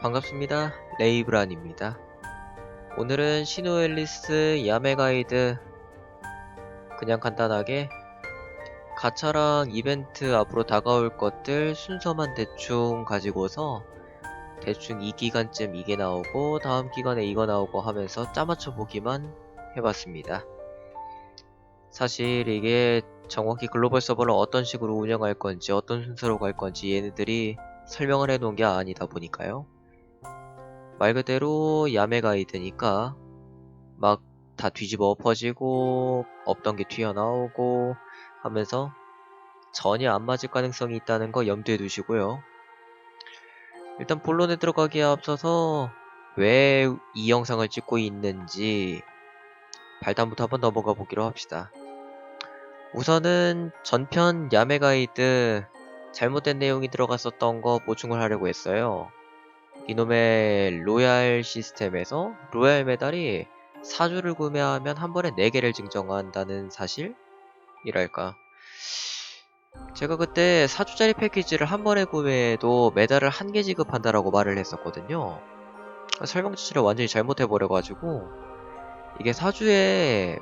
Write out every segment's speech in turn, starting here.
반갑습니다. 레이브란입니다. 오늘은 시노앨리스 야매 가이드 그냥 간단하게 가차랑 이벤트 앞으로 다가올 것들 순서만 대충 가지고서 대충 이 기간쯤 이게 나오고 다음 기간에 이거 나오고 하면서 짜맞춰 보기만 해봤습니다. 사실 이게 정확히 글로벌 서버를 어떤 식으로 운영할 건지 어떤 순서로 갈 건지 얘네들이 설명을 해놓은 게 아니다 보니까요. 말 그대로 야매 가이 드니까 막 다 뒤집어 엎어지고 없던 게 튀어나오고 하면서 전혀 안 맞을 가능성이 있다는 거 염두에 두시고요. 일단 본론에 들어가기에 앞서서 왜 이 영상을 찍고 있는지 발단부터 한번 넘어가 보기로 합시다. 우선은 전편 야매 가이드 잘못된 내용이 들어갔었던 거 보충을 하려고 했어요. 이놈의 로얄 시스템에서 로얄 메달이 4주를 구매하면 한 번에 4개를 증정한다는 사실이랄까. 제가 그때 4주짜리 패키지를 한 번에 구매해도 메달을 한 개 지급한다라고 말을 했었거든요. 설명 자체를 완전히 잘못해버려가지고 이게 4주에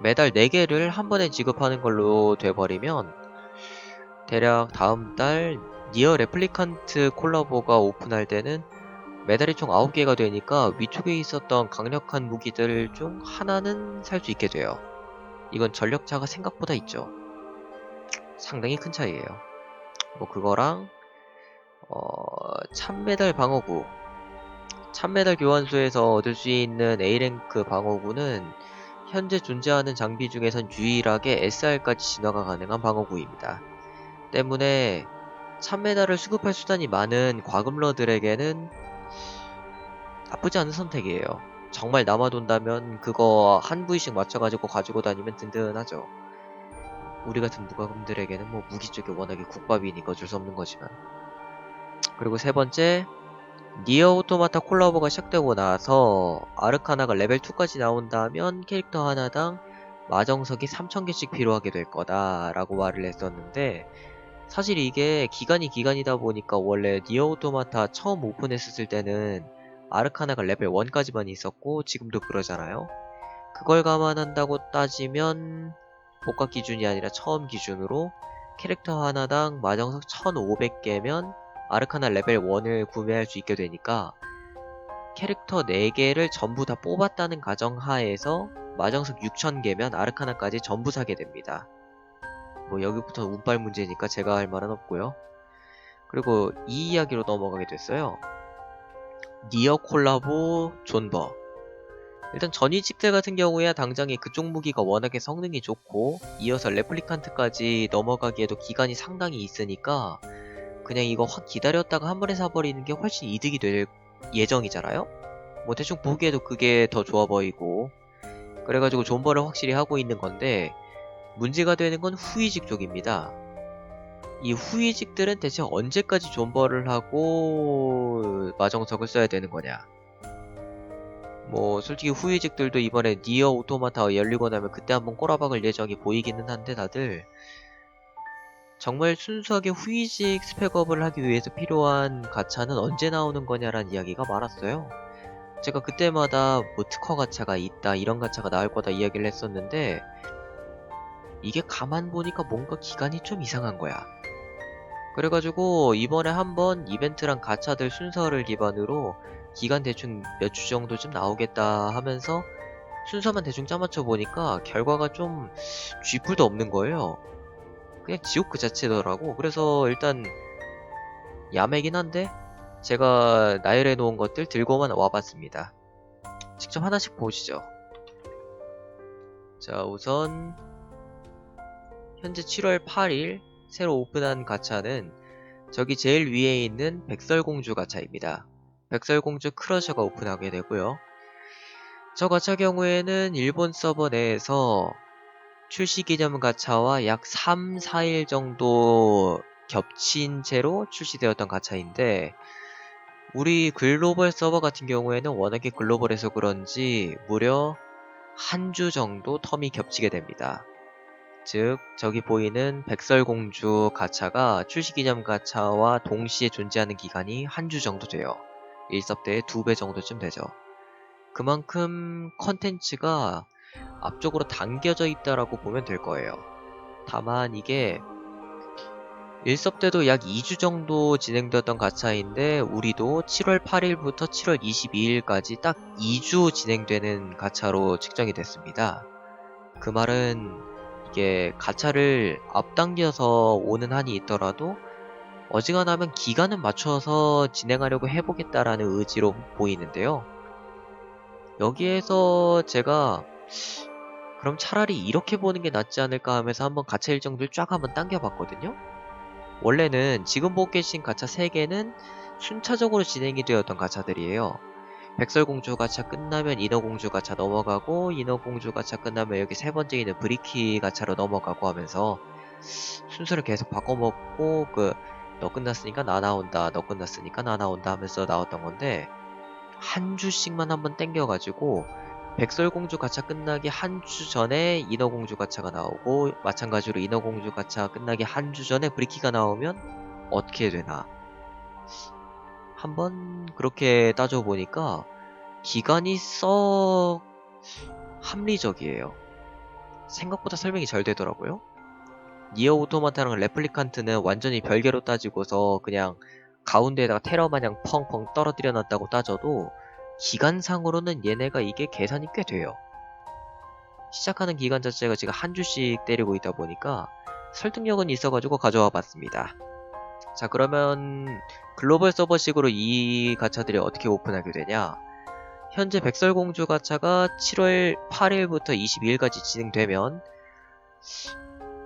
메달 4개를 한 번에 지급하는 걸로 돼버리면 대략 다음 달 니어 레플리칸트 콜라보가 오픈할 때는 메달이 총 9개가 되니까 위쪽에 있었던 강력한 무기들 중 하나는 살 수 있게 돼요. 이건 전력차가 생각보다 있죠. 상당히 큰 차이예요. 뭐 그거랑 어, 참메달 방어구 참메달 교환소에서 얻을 수 있는 A랭크 방어구는 현재 존재하는 장비 중에선 유일하게 SR까지 진화가 가능한 방어구입니다. 때문에 참메달을 수급할 수단이 많은 과금러들에게는 나쁘지 않은 선택이에요. 정말 남아돈다면 그거 한 부위씩 맞춰가지고 가지고 다니면 든든하죠. 우리 같은 무과금들에게는 뭐 무기 쪽이 워낙에 국밥이니까 어쩔 수 없는 거지만. 그리고 세 번째, 니어 오토마타 콜라보가 시작되고 나서 아르카나가 레벨 2까지 나온다면 캐릭터 하나당 마정석이 3000개씩 필요하게 될 거다라고 말을 했었는데 사실 이게 기간이 기간이다 보니까 원래 니어 오토마타 처음 오픈했을 때는 아르카나가 레벨 1까지만 있었고 지금도 그러잖아요. 그걸 감안한다고 따지면 복각 기준이 아니라 처음 기준으로 캐릭터 하나당 마정석 1500개면 아르카나 레벨 1을 구매할 수 있게 되니까 캐릭터 4개를 전부 다 뽑았다는 가정하에서 마정석 6000개면 아르카나까지 전부 사게 됩니다. 뭐 여기부터 운빨 문제니까 제가 할 말은 없고요. 그리고 이 이야기로 넘어가게 됐어요. 니어 콜라보 존버 일단 전위직들 같은 경우야 당장에 그쪽 무기가 워낙에 성능이 좋고 이어서 레플리칸트까지 넘어가기에도 기간이 상당히 있으니까 그냥 이거 확 기다렸다가 한 번에 사버리는 게 훨씬 이득이 될 예정이잖아요? 뭐 대충 보기에도 그게 더 좋아 보이고 그래가지고 존버를 확실히 하고 있는 건데 문제가 되는 건 후위직 쪽입니다. 이 후위직들은 대체 언제까지 존버를 하고 마정석을 써야 되는 거냐? 뭐 솔직히 후위직들도 이번에 니어 오토마타가 열리고 나면 그때 한번 꼬라박을 예정이 보이기는 한데 다들 정말 순수하게 후위직 스펙업을 하기 위해서 필요한 가차는 언제 나오는 거냐라는 이야기가 많았어요. 제가 그때마다 뭐 특허 가차가 있다 이런 가차가 나올 거다 이야기를 했었는데 이게 가만 보니까 뭔가 기간이 좀 이상한 거야. 그래가지고 이번에 한번 이벤트랑 가차들 순서를 기반으로 기간 대충 몇 주 정도쯤 나오겠다 하면서 순서만 대충 짜맞춰 보니까 결과가 좀 쥐뿔도 없는 거예요. 그냥 지옥 그 자체더라고. 그래서 일단 야매긴 한데 제가 나열해 놓은 것들 들고만 와봤습니다. 직접 하나씩 보시죠. 자 우선 현재 7월 8일 새로 오픈한 가차는 저기 제일 위에 있는 백설공주 가차입니다. 백설공주 크러셔가 오픈하게 되고요. 저 가차 경우에는 일본 서버 내에서 출시 기념 가차와 약 3, 4일 정도 겹친 채로 출시되었던 가차인데 우리 글로벌 서버 같은 경우에는 워낙에 글로벌해서 그런지 무려 한 주 정도 텀이 겹치게 됩니다. 즉 저기 보이는 백설공주 가차가 출시기념 가차와 동시에 존재하는 기간이 한 주 정도 돼요. 1섭 때의 2배 정도쯤 되죠. 그만큼 컨텐츠가 앞쪽으로 당겨져 있다라고 보면 될 거예요. 다만 이게 1섭 때도 약 2주 정도 진행되었던 가차인데 우리도 7월 8일부터 7월 22일까지 딱 2주 진행되는 가차로 측정이 됐습니다. 그 말은 이게 가차를 앞당겨서 오는 한이 있더라도 어지간하면 기간은 맞춰서 진행하려고 해보겠다라는 의지로 보이는데요. 여기에서 제가 그럼 차라리 이렇게 보는 게 낫지 않을까 하면서 한번 가차 일정들 쫙 한번 당겨봤거든요. 원래는 지금 보고 계신 가차 3개는 순차적으로 진행이 되었던 가차들이에요. 백설공주 가차 끝나면 인어공주 가차 넘어가고 인어공주 가차 끝나면 여기 세 번째 있는 브리키 가차로 넘어가고 하면서 순서를 계속 바꿔먹고 그 너 끝났으니까 나 나온다 너 끝났으니까 나 나온다 하면서 나왔던 건데 한 주씩만 한번 땡겨가지고 백설공주 가차 끝나기 한 주 전에 인어공주 가차가 나오고 마찬가지로 인어공주 가차 끝나기 한 주 전에 브리키가 나오면 어떻게 되나 한번 그렇게 따져보니까 기간이 썩 합리적이에요 생각보다 설명이 잘 되더라고요 니어 오토마타랑 레플리칸트는 완전히 별개로 따지고서 그냥 가운데에다가 테러 마냥 펑펑 떨어뜨려 놨다고 따져도 기간상으로는 얘네가 이게 계산이 꽤 돼요. 시작하는 기간 자체가 지금 한 주씩 때리고 있다 보니까 설득력은 있어가지고 가져와 봤습니다. 자 그러면 글로벌 서버식으로 이 가차들이 어떻게 오픈하게 되냐 현재 백설공주 가차가 7월 8일부터 22일까지 진행되면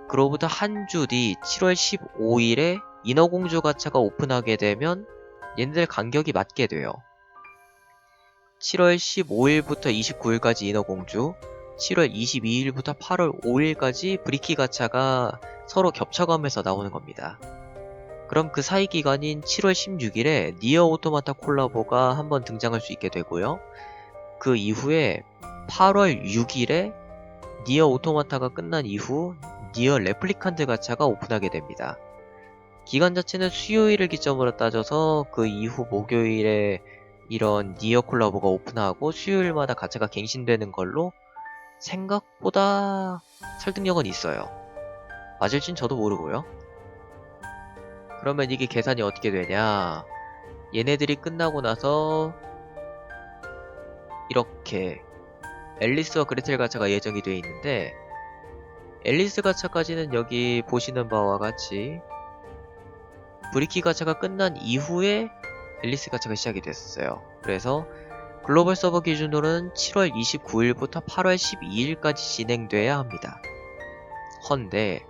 그로부터 한 주 뒤 7월 15일에 인어공주 가차가 오픈하게 되면 얘네들 간격이 맞게 돼요. 7월 15일부터 29일까지 인어공주, 7월 22일부터 8월 5일까지 브리키 가차가 서로 겹쳐가면서 나오는 겁니다. 그럼 그 사이 기간인 7월 16일에 니어 오토마타 콜라보가 한번 등장할 수 있게 되고요. 그 이후에 8월 6일에 니어 오토마타가 끝난 이후 니어 레플리칸트 가차가 오픈하게 됩니다. 기간 자체는 수요일을 기점으로 따져서 그 이후 목요일에 이런 니어 콜라보가 오픈하고 수요일마다 가차가 갱신되는 걸로 생각보다 설득력은 있어요. 맞을진 저도 모르고요. 그러면 이게 계산이 어떻게 되냐? 얘네들이 끝나고 나서 이렇게 앨리스와 그레텔 가차가 예정이 되어 있는데 앨리스 가차까지는 여기 보시는 바와 같이 브리키 가차가 끝난 이후에 앨리스 가차가 시작이 됐어요. 그래서 글로벌 서버 기준으로는 7월 29일부터 8월 12일까지 진행돼야 합니다. 헌데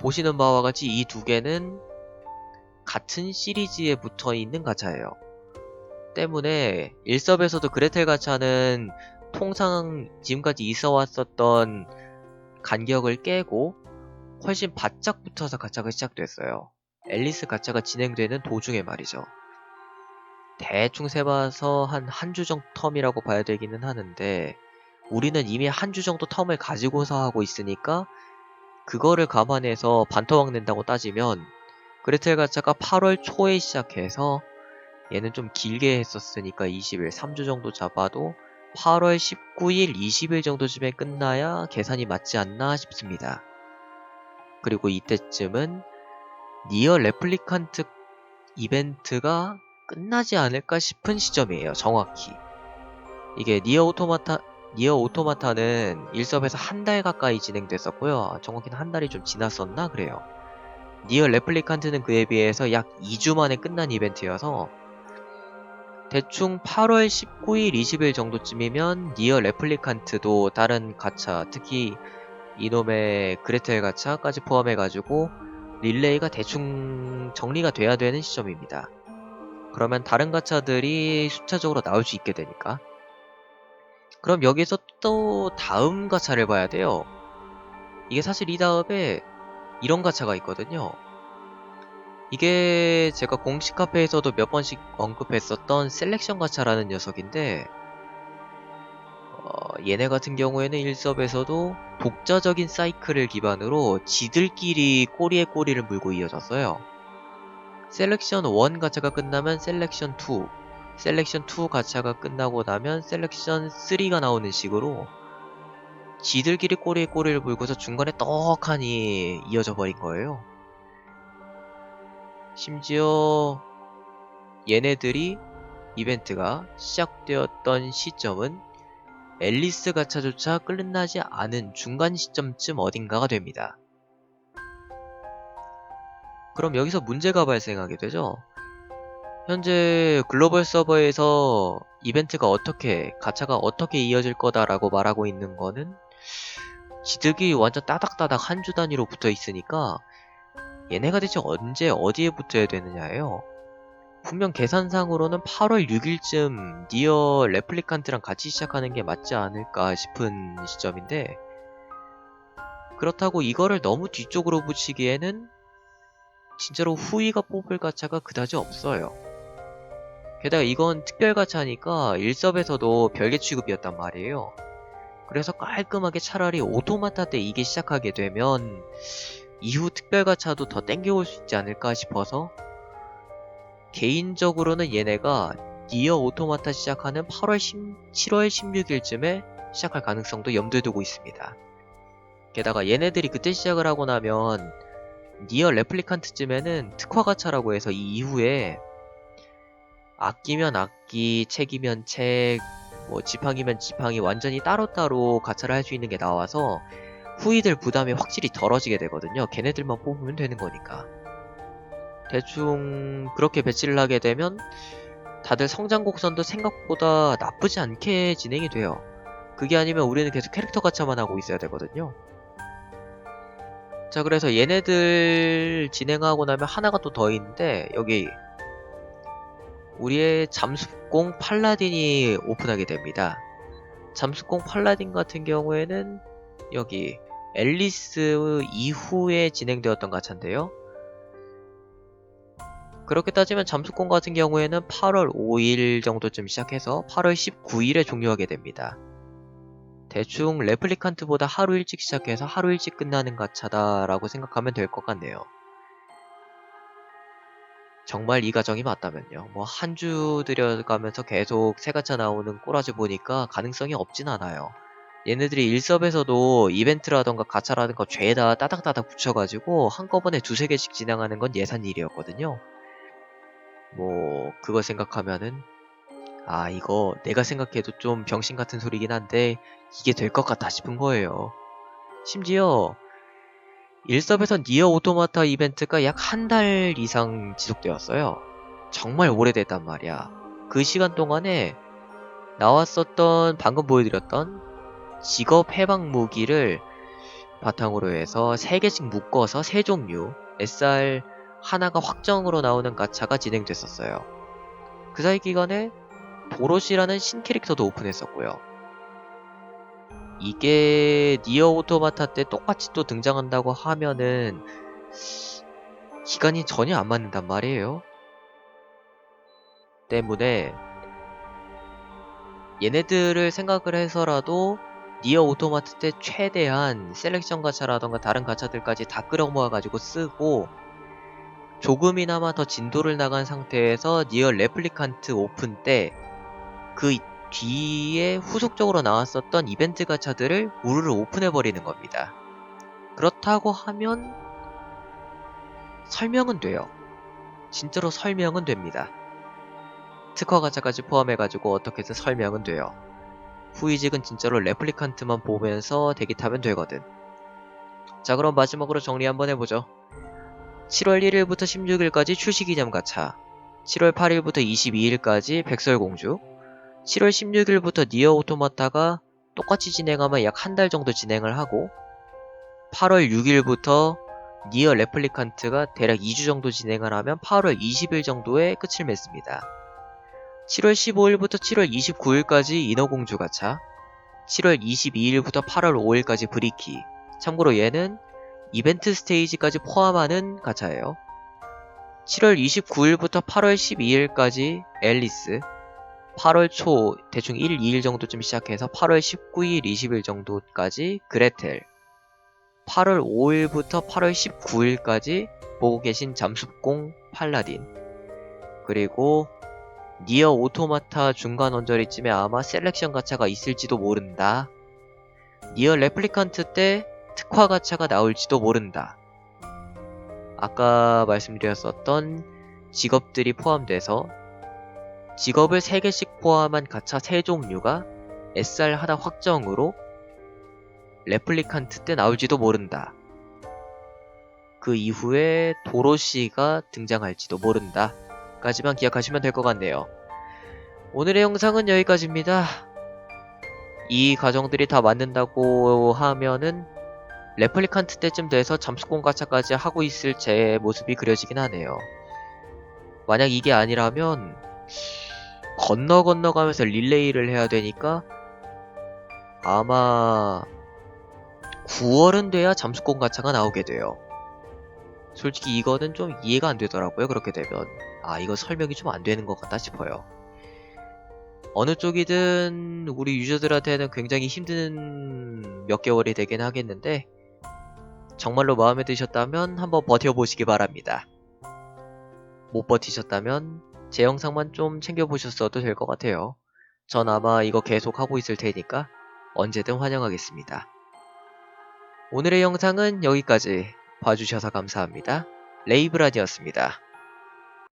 보시는 바와 같이 이 두 개는 같은 시리즈에 붙어 있는 가차예요. 때문에 1섭에서도 그레텔 가차는 통상 지금까지 있어 왔었던 간격을 깨고 훨씬 바짝 붙어서 가차가 시작됐어요. 앨리스 가차가 진행되는 도중에 말이죠. 대충 세봐서 한 한 주 정도 텀이라고 봐야 되기는 하는데 우리는 이미 한 주 정도 텀을 가지고서 하고 있으니까 그거를 감안해서 반토막 낸다고 따지면 그레텔 가차가 8월 초에 시작해서 얘는 좀 길게 했었으니까 20일, 3주 정도 잡아도 8월 19일, 20일 정도쯤에 끝나야 계산이 맞지 않나 싶습니다. 그리고 이때쯤은 니어 레플리칸트 이벤트가 끝나지 않을까 싶은 시점이에요. 정확히. 이게 니어 오토마타 니어 오토마타는 1섭에서 한 달 가까이 진행됐었고요. 정확히는 한 달이 좀 지났었나 그래요. 니어 레플리칸트는 그에 비해서 약 2주 만에 끝난 이벤트여서 대충 8월 19일, 20일 정도쯤이면 니어 레플리칸트도 다른 가차, 특히 이놈의 그레텔 가차까지 포함해가지고 릴레이가 대충 정리가 돼야 되는 시점입니다. 그러면 다른 가차들이 순차적으로 나올 수 있게 되니까. 그럼 여기서 또 다음 가차를 봐야 돼요. 이게 사실 이 다음에 이런 가차가 있거든요. 이게 제가 공식 카페에서도 몇 번씩 언급했었던 셀렉션 가차라는 녀석인데 어, 얘네 같은 경우에는 1섭에서도 독자적인 사이클을 기반으로 지들끼리 꼬리에 꼬리를 물고 이어졌어요. 셀렉션 1 가차가 끝나면 셀렉션 2, 셀렉션 2 가차가 끝나고 나면 셀렉션 3가 나오는 식으로 지들끼리 꼬리에 꼬리를 물고서 중간에 떡하니 이어져 버린 거예요. 심지어 얘네들이 이벤트가 시작되었던 시점은 앨리스 가차조차 끝나지 않은 중간 시점쯤 어딘가가 됩니다. 그럼 여기서 문제가 발생하게 되죠. 현재 글로벌 서버에서 이벤트가 어떻게, 가차가 어떻게 이어질 거다라고 말하고 있는 거는 지득이 완전 따닥따닥 한 주 단위로 붙어 있으니까 얘네가 대체 언제 어디에 붙어야 되느냐예요. 분명 계산상으로는 8월 6일쯤 니어 레플리칸트랑 같이 시작하는 게 맞지 않을까 싶은 시점인데 그렇다고 이거를 너무 뒤쪽으로 붙이기에는 진짜로 후이가 뽑을 가차가 그다지 없어요. 게다가 이건 특별 가차니까 1섭에서도 별개 취급이었단 말이에요. 그래서 깔끔하게 차라리 오토마타 때 이게 시작하게 되면 이후 특별 가차도 더 땡겨올 수 있지 않을까 싶어서 개인적으로는 얘네가 니어 오토마타 시작하는 8월 10, 7월 16일쯤에 시작할 가능성도 염두에 두고 있습니다. 게다가 얘네들이 그때 시작을 하고 나면 니어 레플리칸트쯤에는 특화 가차라고 해서 이 이후에 악기면 악기, 책이면 책, 뭐 지팡이면 지팡이 완전히 따로따로 가차를 할 수 있는 게 나와서 후이들 부담이 확실히 덜어지게 되거든요. 걔네들만 뽑으면 되는 거니까. 대충 그렇게 배치를 하게 되면 다들 성장 곡선도 생각보다 나쁘지 않게 진행이 돼요. 그게 아니면 우리는 계속 캐릭터 가차만 하고 있어야 되거든요. 자, 그래서 얘네들 진행하고 나면 하나가 또 더 있는데, 여기, 우리의 잠수공 팔라딘이 오픈하게 됩니다. 잠수공 팔라딘 같은 경우에는, 여기, 앨리스 이후에 진행되었던 가차인데요. 그렇게 따지면 잠수공 같은 경우에는 8월 5일 정도쯤 시작해서 8월 19일에 종료하게 됩니다. 대충 레플리칸트보다 하루 일찍 시작해서 하루 일찍 끝나는 가차다라고 생각하면 될 것 같네요. 정말 이 가정이 맞다면요. 뭐 한 주 들여가면서 계속 새 가차 나오는 꼬라지 보니까 가능성이 없진 않아요. 얘네들이 일섭에서도 이벤트라던가 가차라든가 죄다 따닥따닥 붙여가지고 한꺼번에 두세 개씩 진행하는 건 예산 일이었거든요. 뭐 그거 생각하면은 아 이거 내가 생각해도 좀 병신 같은 소리긴 한데 이게 될 것 같다 싶은 거예요. 심지어 일섭에서 니어 오토마타 이벤트가 약 한 달 이상 지속되었어요. 정말 오래됐단 말이야. 그 시간 동안에 나왔었던 방금 보여드렸던 직업 해방 무기를 바탕으로 해서 3개씩 묶어서 3종류 SR 하나가 확정으로 나오는 가차가 진행됐었어요. 그 사이 기간에 도로시라는 신캐릭터도 오픈했었고요. 이게 니어 오토마타 때 똑같이 또 등장한다고 하면은 기간이 전혀 안 맞는단 말이에요. 때문에 얘네들을 생각을 해서라도 니어 오토마트 때 최대한 셀렉션 가차라던가 다른 가차들까지 다 끌어모아가지고 쓰고 조금이나마 더 진도를 나간 상태에서 니어 레플리칸트 오픈 때 그 뒤에 후속적으로 나왔었던 이벤트 가차들을 우르르 오픈해버리는 겁니다. 그렇다고 하면 설명은 돼요. 진짜로 설명은 됩니다. 특화 가차까지 포함해가지고 어떻게 해서 설명은 돼요. 후이직은 진짜로 레플리칸트만 보면서 대기 타면 되거든. 자 그럼 마지막으로 정리 한번 해보죠. 7월 1일부터 16일까지 출시기념 가차 7월 8일부터 22일까지 백설공주 7월 16일부터 니어 오토마타가 똑같이 진행하면 약 한 달 정도 진행을 하고 8월 6일부터 니어 레플리칸트가 대략 2주 정도 진행을 하면 8월 20일 정도에 끝을 맺습니다. 7월 15일부터 7월 29일까지 인어공주 가차 7월 22일부터 8월 5일까지 브리키 참고로 얘는 이벤트 스테이지까지 포함하는 가차예요. 7월 29일부터 8월 12일까지 앨리스 8월 초 대충 1, 2일 정도쯤 시작해서 8월 19일, 20일 정도까지 그레텔 8월 5일부터 8월 19일까지 보고 계신 잠수공 팔라딘 그리고 니어 오토마타 중간 언저리쯤에 아마 셀렉션 가차가 있을지도 모른다. 니어 레플리칸트 때 특화 가차가 나올지도 모른다. 아까 말씀드렸었던 직업들이 포함돼서 직업을 3개씩 포함한 가차 3종류가 SR 하나 확정으로 레플리칸트 때 나올지도 모른다. 그 이후에 도로시가 등장할지도 모른다. 까지만 기억하시면 될 것 같네요. 오늘의 영상은 여기까지입니다. 이 가정들이 다 맞는다고 하면은 레플리칸트 때쯤 돼서 잠수공 가차까지 하고 있을 제 모습이 그려지긴 하네요. 만약 이게 아니라면 건너 건너가면서 릴레이를 해야 되니까 아마 9월은 돼야 잠수공 가차가 나오게 돼요. 솔직히 이거는 좀 이해가 안 되더라고요. 그렇게 되면 아 이거 설명이 좀 안 되는 것 같다 싶어요. 어느 쪽이든 우리 유저들한테는 굉장히 힘든 몇 개월이 되긴 하겠는데 정말로 마음에 드셨다면 한번 버텨보시기 바랍니다. 못 버티셨다면 제 영상만 좀 챙겨보셨어도 될 것 같아요. 전 아마 이거 계속 하고 있을 테니까 언제든 환영하겠습니다. 오늘의 영상은 여기까지 봐주셔서 감사합니다. 레이브란이었습니다.